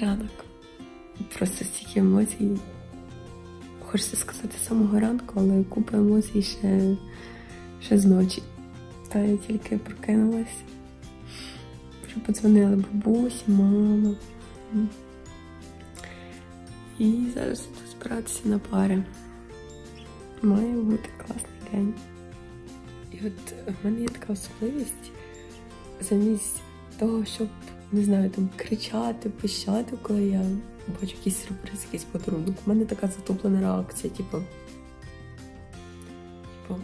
Ранок. Просто стільки емоцій. Хочеться сказати з самого ранку, але купа емоцій ще, ще з ночі. Та я тільки прокинулась. Вже подзвонили бабусі, мама. І зараз буду збиратися на пари. Має бути класний день. І от в мене є така особливість замість того, щоб не знаю, там кричати, пищати, коли я бачу якийсь сюрприз, якийсь подарунок. У мене така затуплена реакція, типу. Типу,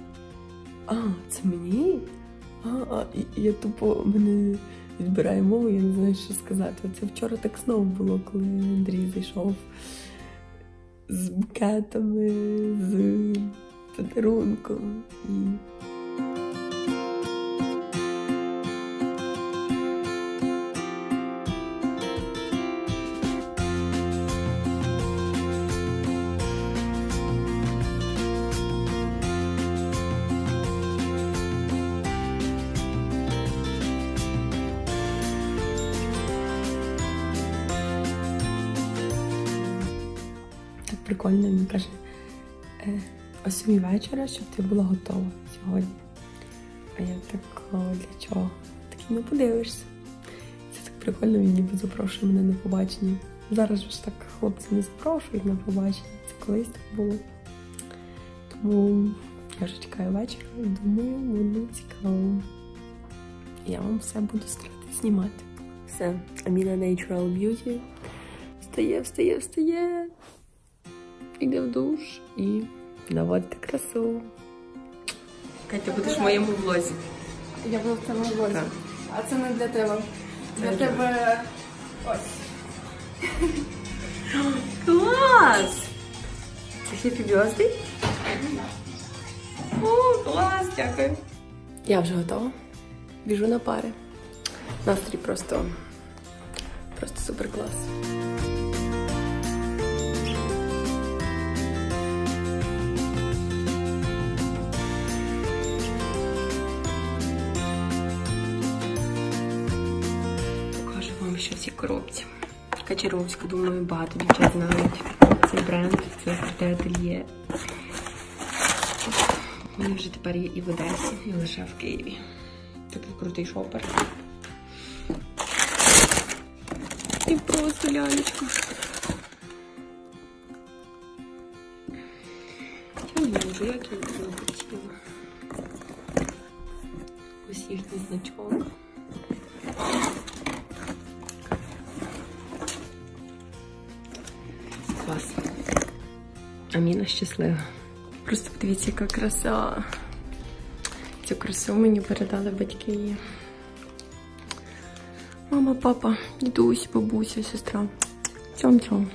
а, це мені? А, а я тупо мене відбирає мову, я не знаю, що сказати. Оце вчора так знову було, коли Андрій зайшов з букетами, з подарунком. І прикольно, він каже, е, о сьомій вечора, щоб ти була готова сьогодні. А я так, «О, для чого? Такий не подивишся. Це так прикольно, він ніби запрошує мене на побачення. Зараз ж так хлопці не запрошують на побачення. Це колись так було. Тому я вже чекаю вечора і думаю, буде цікаво. Я вам все буду старатися знімати. Все, Аміна Natural Beauty. Встає, встає, встає. Іде в душ і наводити красу. Катя, будеш в моєму влозі. Я буду в цьому влозі. Так. А це не для тебе. Для Це тебе ось. Клас! Це Happy Birthday? О, клас, дякую. Я вже готова. Біжу на пари. Настрій просто, просто супер клас. Що в цій коробці. Качаровська, думаю, багато дівчат знають. Цей бренд, це круте ательє. Вони вже тепер є і в Одесі, і лише в Києві. Такий крутий шопер. І просто лялечка. Я не можу, як я її хотіла. Ось їхній значок. Аміна щаслива. Просто подивіться, яка краса. Цю красу мені передали батьки. Мама, папа, дідусь, бабуся, сестра. Цьом-цьом.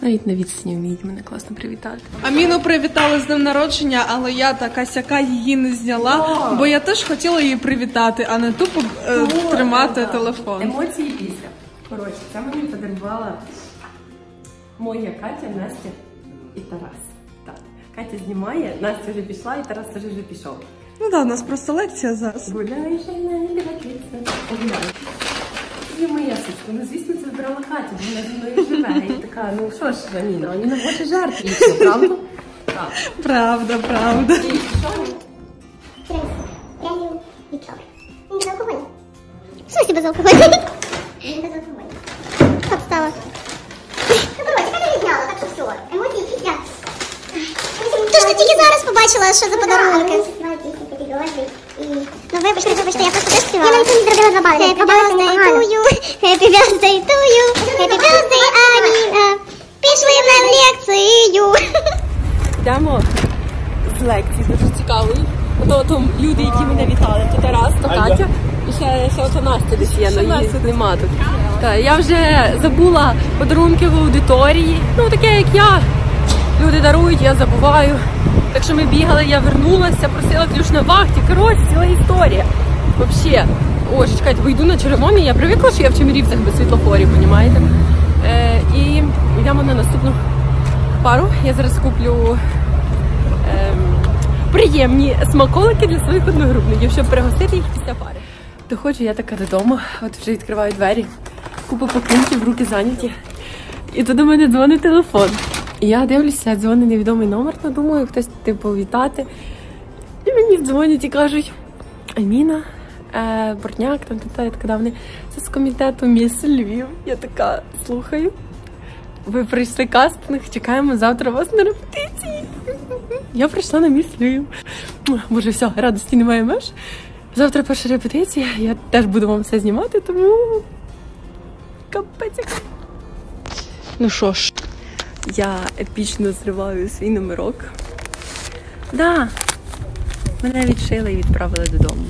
Навіть на відстані вміють мене класно привітати. Аміну привітали з днем народження, але я така сяка її не зняла, бо я теж хотіла її привітати, а не тупо е, тримати телефон. Емоції після. Коротше, це мені подарувала моя Катя, Настя і Тарас. Так. Катя знімає, Настя вже пішла, і Тарас теж вже пішов. Ну так, у нас просто лекція зараз. Гуляй, жена, дивитися. Погуляй. І моя сучка, ну звісно, це вибрала Катя, бо вона зі мною живе. І така, ну що ж, вони не хоче жарт вічно, правда? Так. Правда, правда. І що? Безалкогольний? Він безалкогольний. Подстава. Ну, коротше, Катя не Емоції після. Тож ти тільки зараз побачила, що за подарунки. Ну, вибачте, вибачте, я просто теж співала. Я навіть не зробила два бали. Happy birthday to you, happy birthday to you, happy birthday, Аміна. Пішли на лекцію. Йдемо з лекції, дуже цікавої. Ото там люди, які мене вітали. То Тарас, то Катя. І ще, ще ота Настя десь є, але її нема тут. Так, я вже забула подарунки в аудиторії. Ну, таке, як я. Люди дарують, я забуваю. Так що ми бігали, я вернулася, просила ключ на вахті. Коротше, ціла історія. Вообще. О, чекайте, бо йду на червоний, я привикла, що я в Чемерівцях без світлофорів, понімаєте? Е, і йдемо на наступну пару. Я зараз куплю ем, приємні смаколики для своїх одногрупників, щоб пригостити їх після пари. Доходжу я така додому, от вже відкриваю двері. Купа пакунків, руки зайняті. І тут до мене дзвонить телефон. І я дивлюся, дзвонить невідомий номер, ну думаю, хтось типу вітати. І мені дзвонять і кажуть: Аміна, е, Бортняк, там та я така давне, це з комітету міс Львів. Я така слухаю. Ви прийшли кастинг, чекаємо завтра вас на репетиції. Я прийшла на міс Львів. Боже, все, радості немає меж. Завтра перша репетиція, я теж буду вам все знімати, тому капець. Ну що ж, я епічно зриваю свій номерок. Да, мене відшили і відправили додому.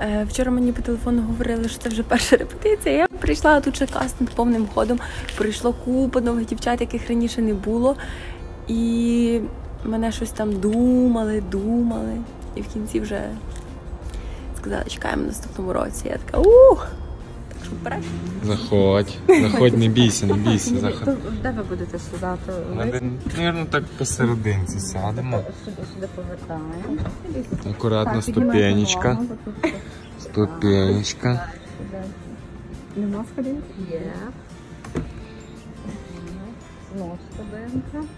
Е, Вчора мені по телефону говорили, що це вже перша репетиція. Я прийшла тут ще кастинг повним ходом. Прийшло купа нових дівчат, яких раніше не було. І мене щось там думали, думали. І в кінці вже сказали, чекаємо в наступному році. Я така ух! Так. Заходь, заходь, не бійся, не бійся, заходь. Де ви будете сідати? Наверно, так посерединці сядемо. Сюди сюди повертаємо. Акуратно ступенечка. Ступенечка. Нема сходинки? Є. Знов сходинка.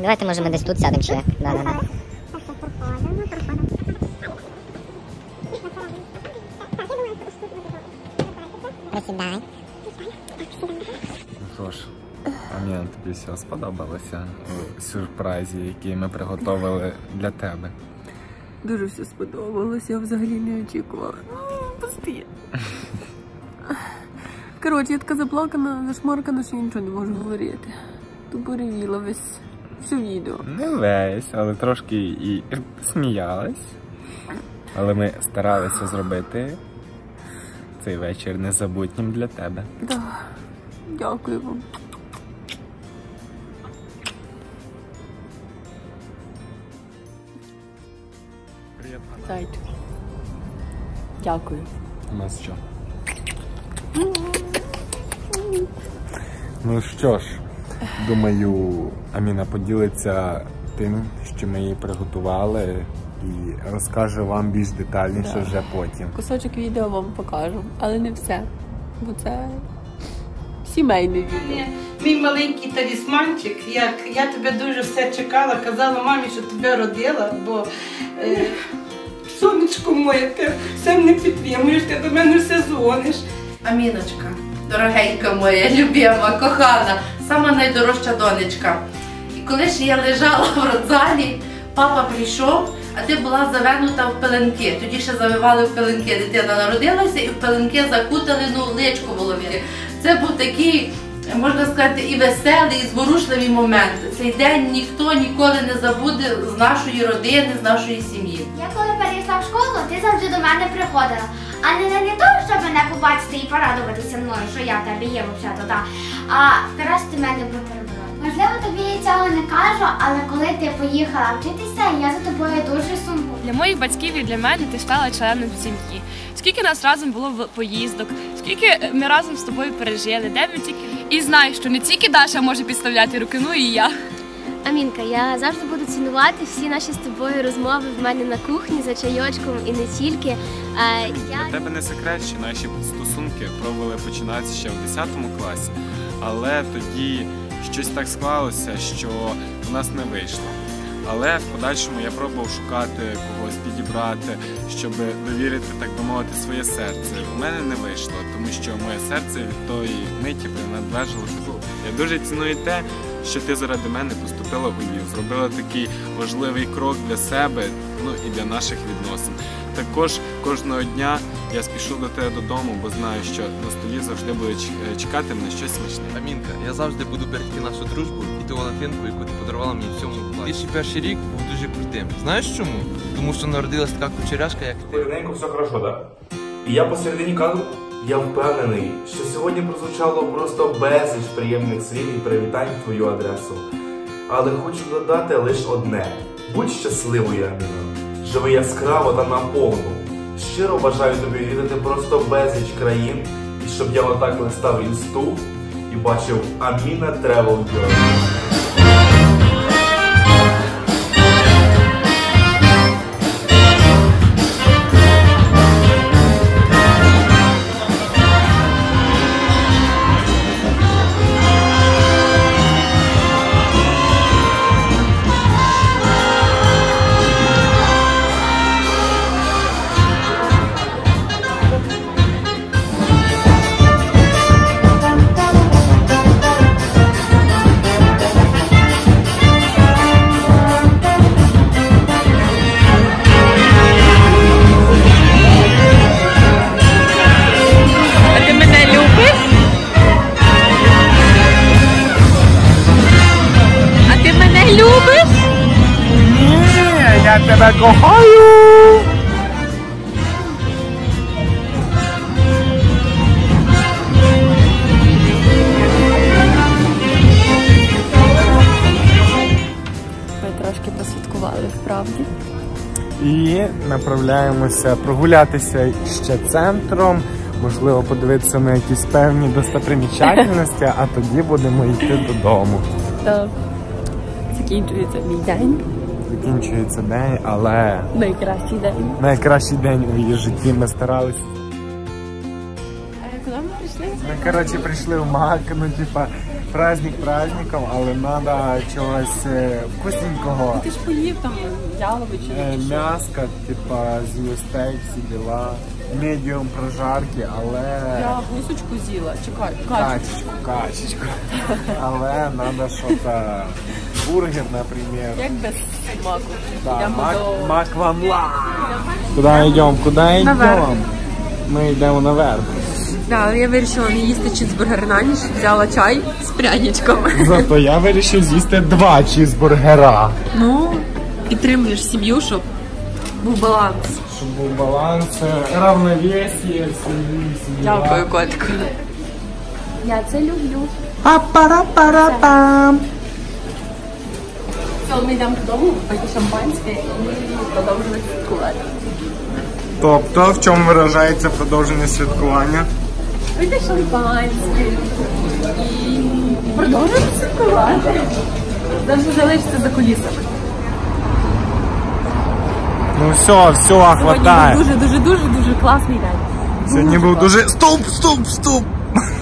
Давайте, може, ми десь тут сядемо чи як. Да, да, да. Присідай. Ну що ж, Аміна, тобі все сподобалося у сюрпризі, який ми приготували для тебе. Дуже все сподобалось, я взагалі не очікувала. Пусти. Коротше, я така заплакана, зашмаркана, що я нічого не можу говорити. Тупо ревіла весь все відео. Не весь, але трошки і сміялась. Але ми старалися зробити цей вечір незабутнім для тебе. Да. Дякую вам. Привіт. Зайчик. Дякую. У нас що? Ну що ж, думаю, Аміна поділиться тим, що ми їй приготували, і розкаже вам більш детальніше Да. вже потім. Кусочок відео вам покажу, але не все. Бо це сімейне відео. Мій маленький талісманчик, як я тебе дуже все чекала, казала мамі, що тебе родила, бо е, сонечко моє, ти все не підтримуєш, ти до мене все дзвониш. Аміночка, дорогенька моя, любима, кохана, сама найдорожча донечка. І коли ж я лежала в родзалі, папа прийшов, а ти була завернута в пеленки. Тоді ще завивали в пеленки. Дитина народилася і в пеленки закутали ну, личку в голові. Це був такий, можна сказати, і веселий, і зворушливий момент. Цей день ніхто ніколи не забуде з нашої родини, з нашої сім'ї. Я коли перейшла в школу, ти завжди до мене приходила. А не не того, щоб мене побачити і порадуватися мною, що я в тебе є взагалі. А вкрасти мене бутерброд. Можливо, тобі я цього не кажу, але коли ти поїхала вчитися, я за тобою дуже сумую. Для моїх батьків і для мене ти стала членом сім'ї. Скільки нас разом було в- поїздок, скільки ми разом з тобою пережили, де ми тільки і знай, що не тільки Даша може підставляти руки, ну і я. Амінка, я завжди буду цінувати всі наші з тобою розмови в мене на кухні за чайочком і не тільки. Е, Я Для тебе не секрет, що наші стосунки пробували починатися ще в 10 класі, але тоді щось так склалося, що у нас не вийшло. Але в подальшому я пробував шукати когось, підібрати, щоб довірити, так би мовити, своє серце. У мене не вийшло, тому що моє серце від тої миті принадлежало тобі. Я дуже ціную те, що ти заради мене поступила Львів, зробила такий важливий крок для себе, ну і для наших відносин. Також кожного дня я спішу до тебе додому, бо знаю, що на столі завжди буде чекати мене щось смачне. Амінка, я завжди буду берегти нашу дружбу і ту Валентинку, яку ти подарувала мені в цьому класі. Твій перший рік був дуже крутим. Знаєш чому? Тому що народилась така кучеряшка, як ти. Рівненько все хорошо, так? І я посередині кадру, я впевнений, що сьогодні прозвучало просто безліч приємних слів і привітань в твою адресу. Але хочу додати лише одне: будь щасливою, Аміно. Живи яскраво та наповну. Щиро бажаю тобі відвідати просто безліч країн, і щоб я отак листав інсту і бачив Аміна Travel Girl. Посвяткували. І направляємося прогулятися ще центром, можливо, подивитися на якісь певні достопримічательності, а тоді будемо йти додому. Так. Закінчується мій день. Закінчується день, але Найкращий день. найкращий день у її житті ми старалися. Куди ми прийшли? Ми, коротше, прийшли в Мак, ну, типа, праздник праздником, але треба чогось е, вкусненького. Ти ж поїв там яловичину. Е? М'яска, типа, з стейк, всі діла, медіум прожарки, але... Я гусочку з'їла. Чекай. Качечку, качечку. Але треба щось, бургер, наприклад. Як без смаку. Да, мак, до... мак вам ла. Куди йдемо? Куди йдемо? Ми йдемо наверх. Да, я вирішила не їсти чізбургер на ніч, взяла чай з пряничком. Зато я вирішив з'їсти два чізбургера. Ну, підтримуєш сім'ю, щоб був баланс. Щоб був баланс, е, равновесие в сім'ї. всі. Дякую, котику. Я це люблю. Па-пара-пара-пам. Все, ми йдемо додому, пити шампанське і продовжувати святкувати. Тобто, в чому виражається продовження святкування? Пити шампанське і продовжувати святкувати. Завжди залишиться за кулісами. Ну все, все, Сьогодні був хватає. дуже, дуже, дуже, дуже класний день. Сьогодні був дуже... Стоп, стоп, стоп!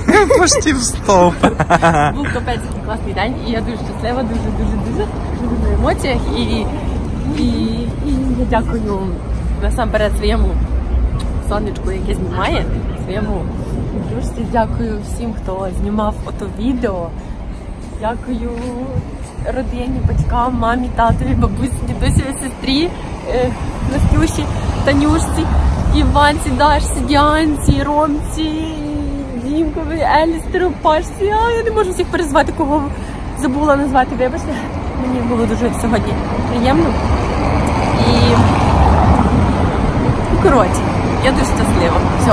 Почти в стоп. Був капець класний день, і я дуже щаслива, дуже, дуже, дуже, дуже на емоціях. І, і, і я дякую насамперед своєму сонечку, яке знімає, своєму дружці. Дякую всім, хто знімав ото відео. Дякую родині, батькам, мамі, татові, бабусі, дідусі, сестрі, Настюші, Танюшці, Іванці, Дашці, Діанці, Ромці, Дімкові, Елістеру, Пашці. А я не можу всіх перезвати, кого забула назвати. Вибачте. Мені було дуже сьогодні приємно. І ну, коротше, я дуже щаслива. Все.